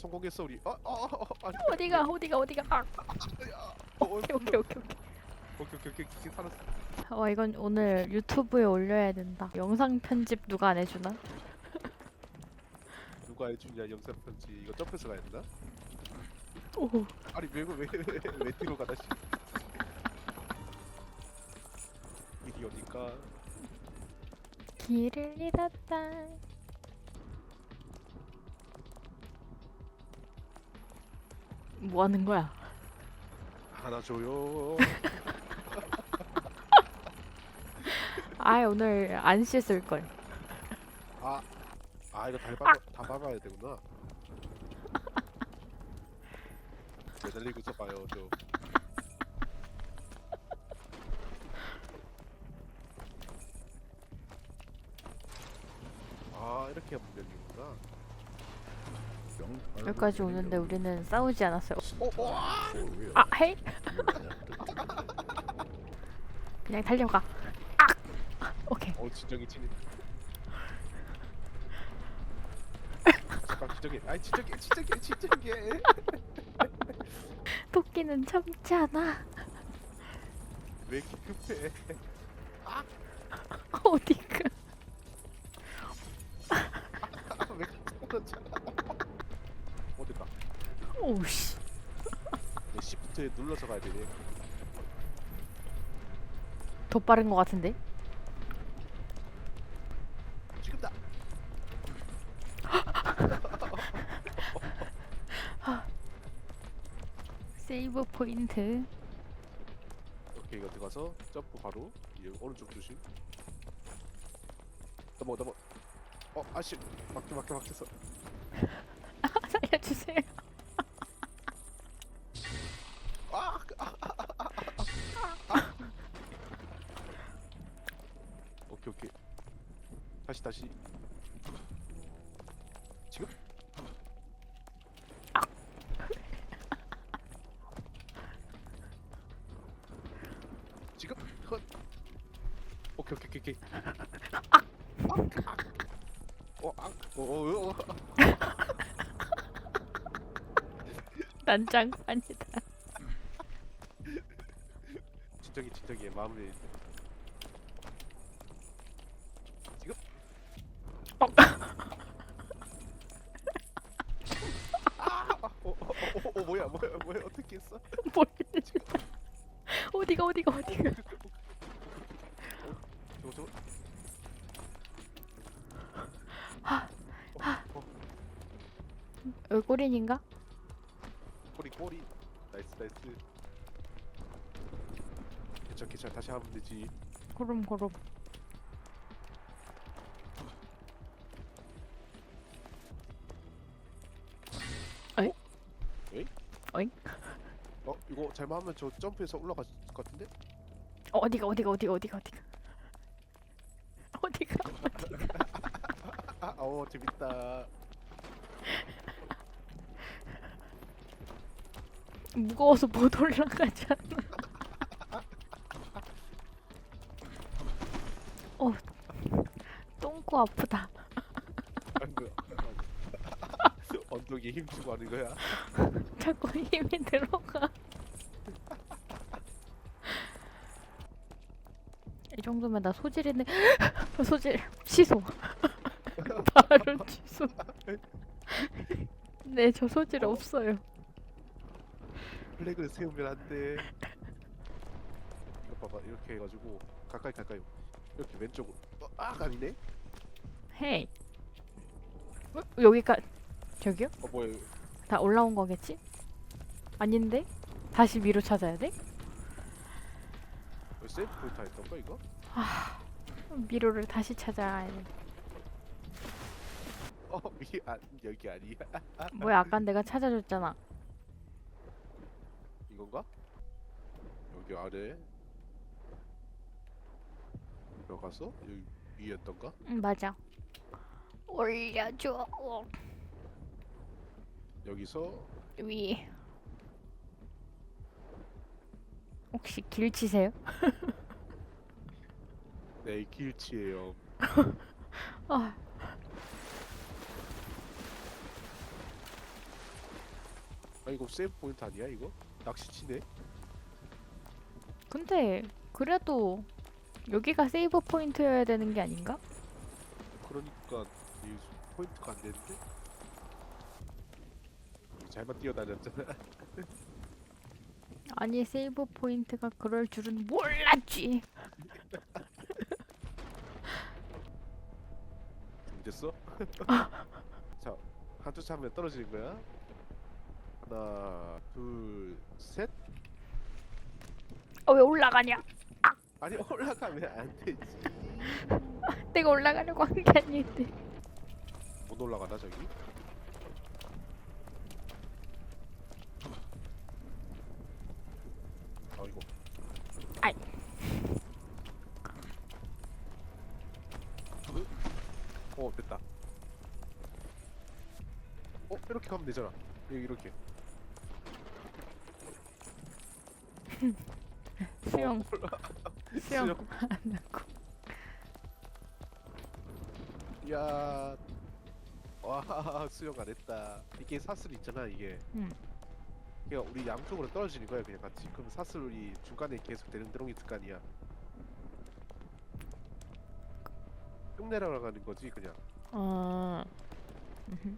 성공했어 우리. 어, 어, 어, 어, 아니, 어디가 어디가 어디가 아 어, 어, 오케이 오케이 오케이 오케이 오케이 오케이 오케이 오케이 살았어. 와 이건 오늘 유튜브에 올려야 된다 영상 편집 누가 안 해주나? 누가 해주냐 영상 편지 이거 점프해서 가야 되나? 오 아니 왜왜왜 왜, 왜 뒤로 가다 씨. 이게 어디까? 길을 잃었다 뭐 하는 거야? 하나 줘요. 아 오늘 안 씻을 걸 아, 아 이거 다 밟아 다 밟아야 되구나. 매달리고 있어봐요 저. 아 이렇게 하면 되는구나. 여기까지 오는데 우리는 싸우지 않았어요 어, 어, 아 헤이 그냥 달려가 아 오케이 어 진정이 친. 잠깐 진정해. 아이 진정해, 진정해, 진정해. 토끼는 참지 않아 왜 이렇게 급해? 어디가 왜 그러지? 어디가? 오씨 눌러서 가야 되네. 더 빠른 것 같은데 지금다. 세이브 포인트 오케이 이거 들어가서 점프 바로 이 오른쪽 조심. 넘어 넘어. 어 아씨 막혀 막혀 막혔어. 살려주세요 다시 다시. 지금? 지금? 헛. 오케이 오케이 오케이. 오케이. 어, 아, 어, 어, 어, 어. 난장판이다 진정해 진정해 마무리. 지금? 어. 아, 어, 어, 어, 어, 어, 뭐야 뭐야 뭐야 어떻게 했어? 뭘 어디가 어디가 어디가 저거 저거. 하, 어, 어, 여기 꼬린인가? 꼬리 꼬리. 나이스. 괜찮 괜찮 다시 하면 되지. 고름 고름 어 이거 잘못하면 저 점프해서 올라갈 것 같은데? 어, 어디가 어디가 어디가 어디가 어디가 어디가 아, 어 재밌다. 무거워서 못 올라가잖아 어 똥꼬 아프다. 엉덩이에 힘주고 하는 거야. 자꾸 힘이 들어가 이 정도면 나 소질 있는 소질 취소 바로 취소 네 저 소질 어? 없어요 플래그를 세우면 안 돼. 이거 봐봐 이렇게 해가지고 가까이 가까이 이렇게 왼쪽으로. 어, 아 아니네. 헤이 어, 여기까 저기요? 어 뭐야? 다 올라온 거겠지? 아닌데? 다시 위로 찾아야 돼? 여기 세이프 포인트 했던가 이거? 미로를 다시 찾아야 돼 어 미안 여기 아니야. 뭐야 아까 내가 찾아줬잖아 이건가? 여기 아래. 들어가서 여기 위였던가? 응 맞아 올려줘 여기서 위 혹시 길 치세요? 네 길치예요. 아 아 이거 세이브 포인트 아니야 이거? 낚시치네. 근데 그래도 여기가 세이브 포인트여야 되는 게 아닌가? 그러니까 이 포인트가 안 되는데. 잘만 뛰어다녔잖아. 아니 세이브 포인트가 그럴 줄은 몰랐지. 됐어? 자, 한두 차면 떨어지는 거야. 하나, 둘, 셋. 어 왜 올라가냐? 아니 올라가면 안 되지. 내가 올라가려고 한 게 아닌데. 못 올라가나 저기? 아 이거. 아이. 어 됐다. 어 이렇게 가면 되잖아. 여기 이렇게. 수영 수영 수영. 안 하고. 야. 와 수영 안 했다. 이게 사슬 있잖아 이게. 응. 그러니까 우리 양쪽으로 떨어지는 거야 그냥 같이. 그럼 사슬이 중간에 계속 있을 거 아니야. 쭉 내려가는 거지 그냥. 어. 음흠.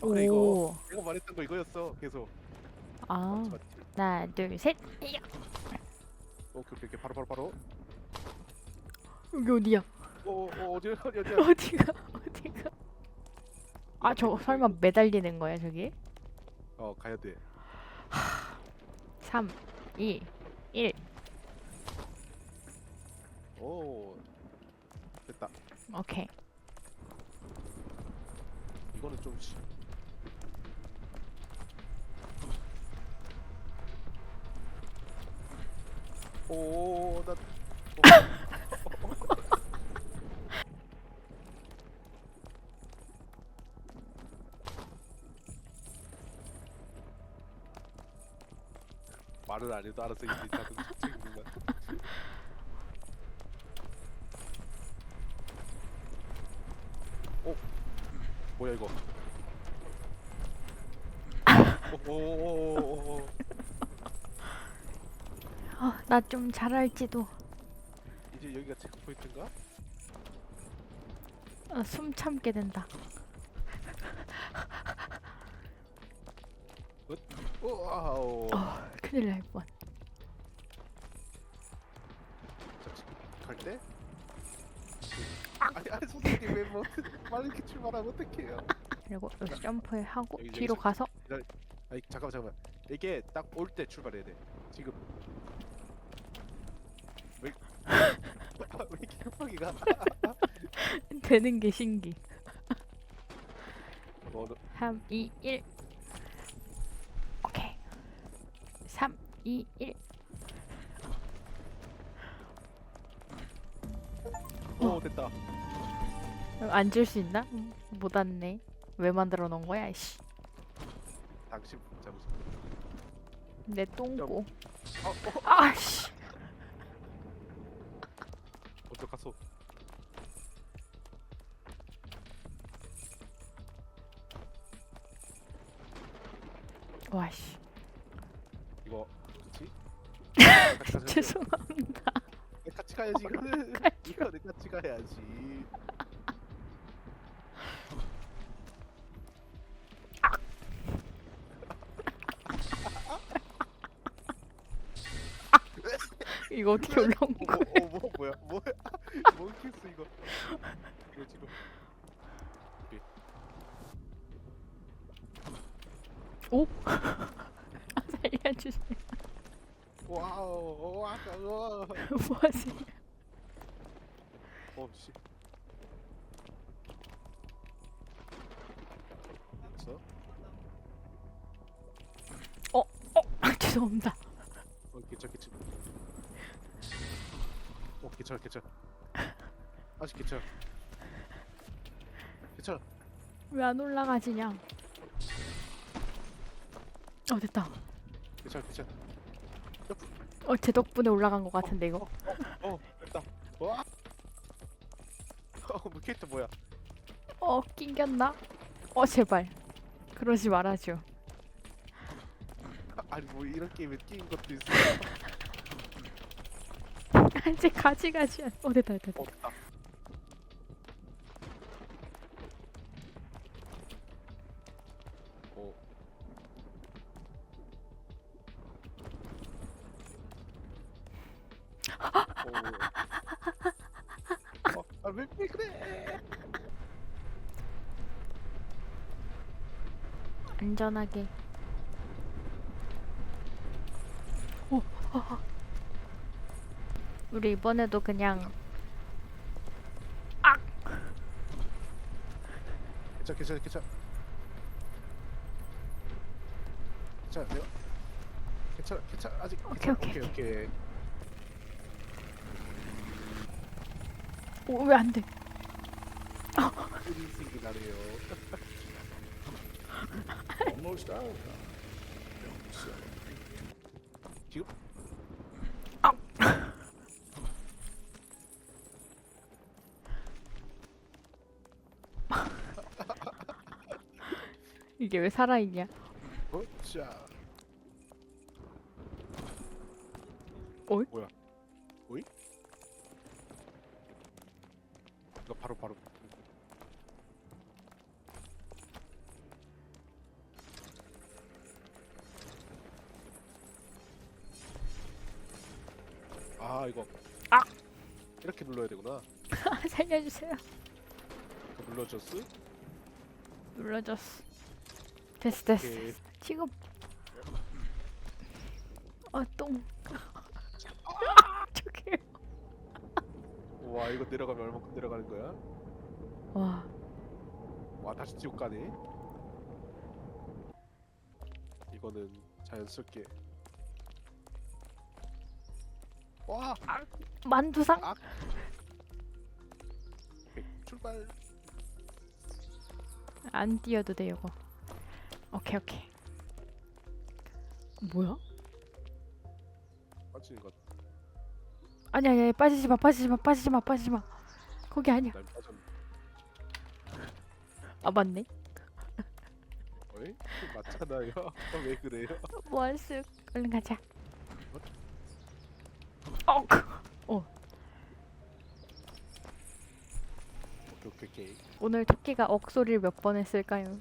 그래 이거. 오. 내가 말했던 거 이거였어. 계속. 아. 맞지 맞지. 하나 둘 셋. 이야. 오케이 오케이 오케이 바로 바로 바로. 여기 어디야? 어, 어 어디 어디 어디. 어디가 어디가? 아 저 설마 매달리는 거야 저기? 어 가야 돼. 3, 2, 1. 오 됐다. 오케이. 이거는 좀. 시- 오, 나. 말을 안 해도 알아서 이제 자동 책임만. 어? 뭐야 이거? 오오오오오. 어, 나 좀 잘할지도. 이제 여기가 체크 포인트인가? 어, 숨 참게 된다. 와우. 어, 큰일 날 뻔. 갈 때? 아니 아니 선생님 왜뭐 빨리 이렇게 출발하면 어떡해요? 그리고 여기 점프를 하고 여기, 뒤로 여기서. 가서 아니 잠깐만 잠깐만 이게 딱 올 때 출발해야 돼 지금 왜 이렇게 급하게 가? 되는 게 신기. 뭐, 너, 3, 2, 1. 오케이. 3, 2, 1. 오 됐다 앉을 수 있나? 음, 못 앉네. 왜 만들어 놓은 거야, 씨. 당신 잠시 내 똥꼬. 어, 어, 아, 씨. 먼저 갔어 와, 씨. 이거? 같이 가자. 죄송합니다. 같이 가야지 이거는 이거는 같이 가야지 이거 어떻게 올라온 어, 거야? 뭐, 어, 뭐 뭐야 뭐야 뭐 키스 이거 이거 지금 오? 살려주세요. 와우 와 아까워 뭐하세요? 어씨 됐어? 아, 죄송합니다. 어 괜찮 괜찮 어 괜찮아 괜찮아 아직 괜찮아 괜찮아 왜 안 올라가지냐? 어, 됐다. 괜찮아 괜찮아 어, 제 덕분에 올라간 것 같은데, 이거. 어 됐다 와 어, 뭐 캐릭터 뭐야 어, 어 낑겼나? 어 제발 그러지 말아줘 아니 뭐 이런 게임에 끼인 것도 있어. 이제 가지 가지야 어 됐다 됐다 됐다. 없다. 어. 어. 어, 아, 왜, 왜 그래? 안전하게 어, 어, 어. 우리 이번에도 그냥 괜찮아, 괜찮아, 괜찮아. 괜찮아, 내가. 괜찮아, 괜찮아, 아직. 오케이, 괜찮아. 오케이, 오케이, 오케이. 오, 왜 안 돼? 인생이 나네요. Almost out. Don't celebrate. 지금? 이게 왜 살아있냐? 어? 자. 어이? 뭐야? 어이? 이거 바로 바로. 아 이거. 아! 이렇게 눌러야 되구나. 살려주세요. 눌러줬어? 눌러줬어. 됐어 됐어. 오케이. 지금. 어 똥. 저기. 와 이거 내려가면 얼마큼 내려가는 거야? 와. 와 다시 지옥 가네. 이거는 자연스럽게. 와 만두상? 오케이, 출발. 안 뛰어도 돼 이거. 오케이 오케이. 뭐야? 빠지는 것. 아니 아니 아니, 빠지지 마 빠지지 마 빠지지 마 빠지지 마. 거기 아니야. 난 빠졌. 아 맞네. 어이? 맞잖아요. 왜 그래요? 뭐할수 얼른 가자. 어. 그- 오케이 오케이 오케이. 오늘 토끼가 억 소리를 몇 번 했을까요?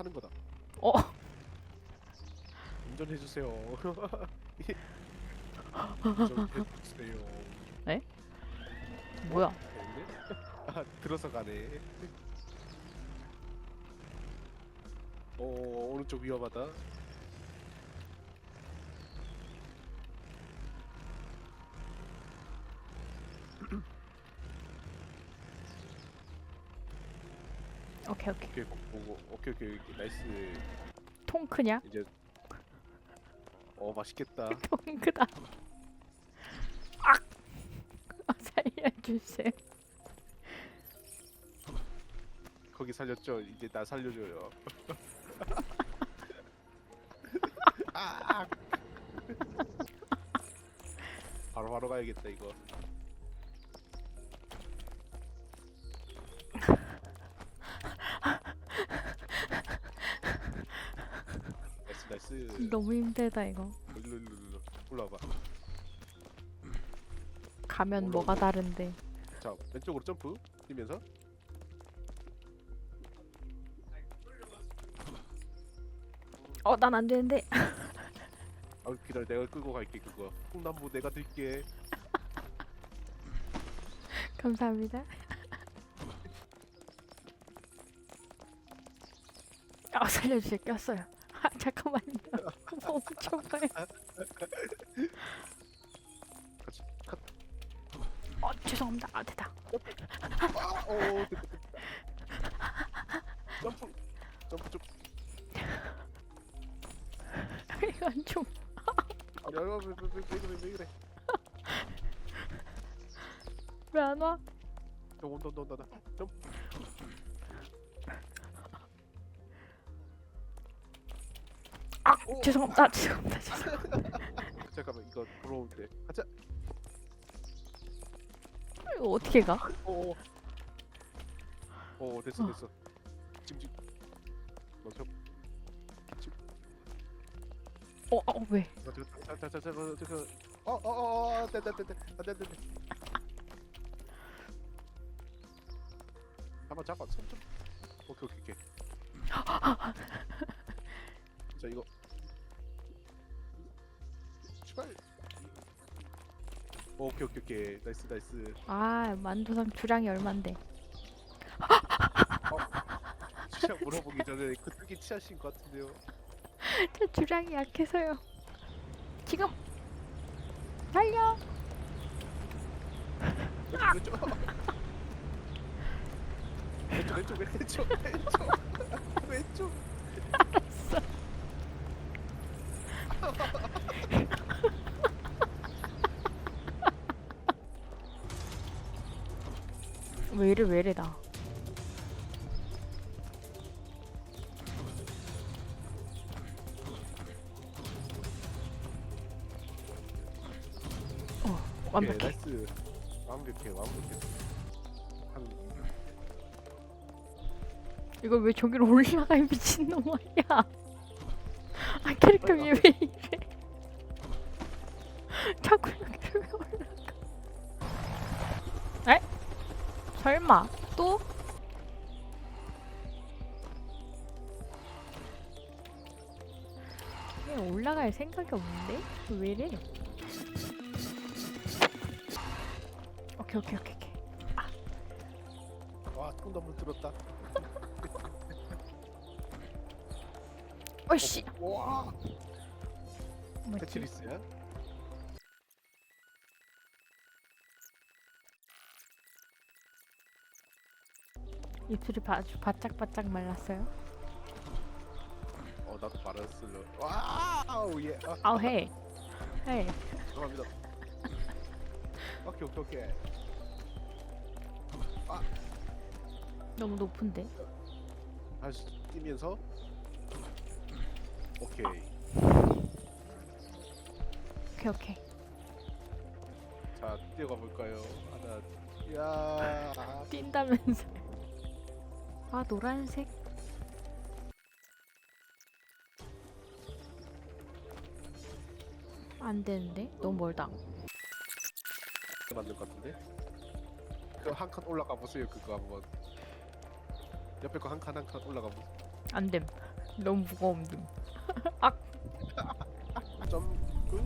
어 타는 거다. 어. 운전해 주세요. 운전해 주세요. 뭐야? 됐네? 아 들어서 가네. 오 오른쪽 위험하다. 오케이 오케이. 오케이 보고 오케이 오케이 오케이 나이스. 통 크냐? 이제 어 맛있겠다. 통 크다. 아! 아, 살려주세요. 거기 살렸죠? 이제 나 살려줘요. 아! 바로 바로 가야겠다 이거. 나이스. 너무 힘들다 이거. 일로 일로 일로 올라와봐. 가면. 뭐가 다른데? 자 왼쪽으로 점프 뛰면서. 어, 난 안 되는데. 아 기다려 내가 끌고 갈게 그거. 콩나무 내가 들게. 감사합니다. 아, 살려주세요. 꼈어요. 아, 잠깐만요. 멈춰 봐요. 같이 컷. 어, 죄송합니다. 아, 됐다. 아, 오, 됐다, 됐다. 점프, 점프, 점프. 이건 좀 아니, 아니, 왜, 왜, 왜, 왜 그래, 왜 그래? 왜 안 와? 온다, 온다, 온다, 온다. 점프. 죄송합니다. 죄송합니다. 죄송합니다. 잠깐만, 이거 때. 가자. 이거 어떻게 가? 오. 오 됐어 됐어. 지금 지금. 너 저. 어, 어 왜? 너 저거 자자자 저거 저거. 어어어 됐다 됐다 됐다 됐다. 잠깐 잠깐 손 좀. 오케이 오케이 오케이. 자 이거. 출발. 오케이 오케이 오케이 나이스 나이스. 아 만두상 주량이 얼만데? 치아 물어보기 전에 그 뜨기 치아신 것 같은데요. 저 주량이 약해서요. 지금 달려. 왼쪽 왼쪽 왼쪽 왼쪽 왼쪽 왼쪽 왜 이래 왜 이래 나. 어 완벽해. 나이스 완벽해 완벽해 한 이걸 왜 저기로 올라가 이 미친놈아 야. 아 캐릭터 얘왜 이래? 자꾸 왜 올라가? 에? 설마 또? 왜 올라갈 생각이 없는데? 왜 이래? 오케이 오케이 오케이 오케이. 와 통나물 들었다 어씨. 와 뭐지? 테트리스야 입술이 바, 아주 바짝바짝 말랐어요. 어 나도 말았을려 와우 예. 아, 아우 헤이 헤이 죄송합니다. 오케이 오케이 오케이. 너무 높은데? 다시 뛰면서? 오케이. 오케이 오케이. 자 뛰어가 볼까요? 하나 야. 뛴다면서 아 노란색. 안 되는데? 너무 멀다. 만들 것 같은데? 그 한 칸 올라가 보세요 그거 한번. 옆에 거 한 칸 한 칸 올라가 보세요. 안됨. 너무 무거움 좀 점프.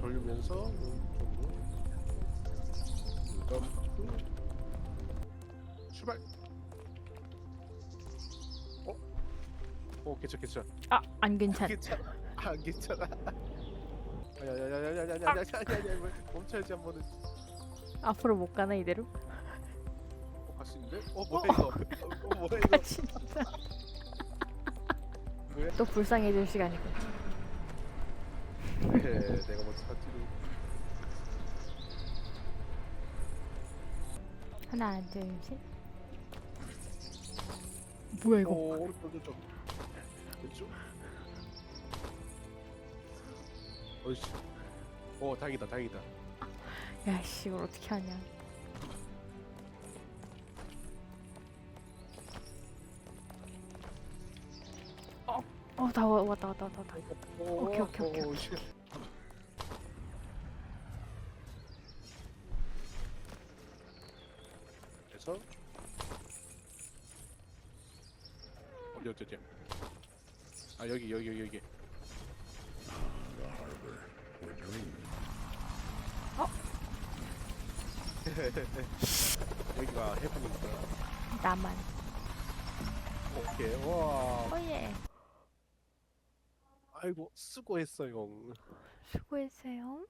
돌리면서 출발 어? 어 괜찮 괜찮 아안 괜찮 괜찮아 안 괜찮아 야야야야야야야야야야야 멈춰야지 한 번은 앞으로 못 가나 이대로 어, 갈수 있는데? 어 뭐야 이거 어 뭐야 이거 아 진짜 뭐야 또 불쌍해질 시간이고 네 내가 먼저 사지로 하나 둘 셋 뭐야 이거? 오 오른쪽 오른쪽 왼쪽 어이씨. 오 다행이다 다행이다. 야씨 이걸 어떻게 하냐. 어다 왔다 왔다 왔다 왔다. 오, 오케이, 오케이, 오케이, 오, 오케이. 씨. 그래서 어디 어디 어디. 아 여기 여기 여기 여기. dreaming. 여기가 해븐인가 나만. 오케이 와. 어예. 아이고 수고했어요 수고했어요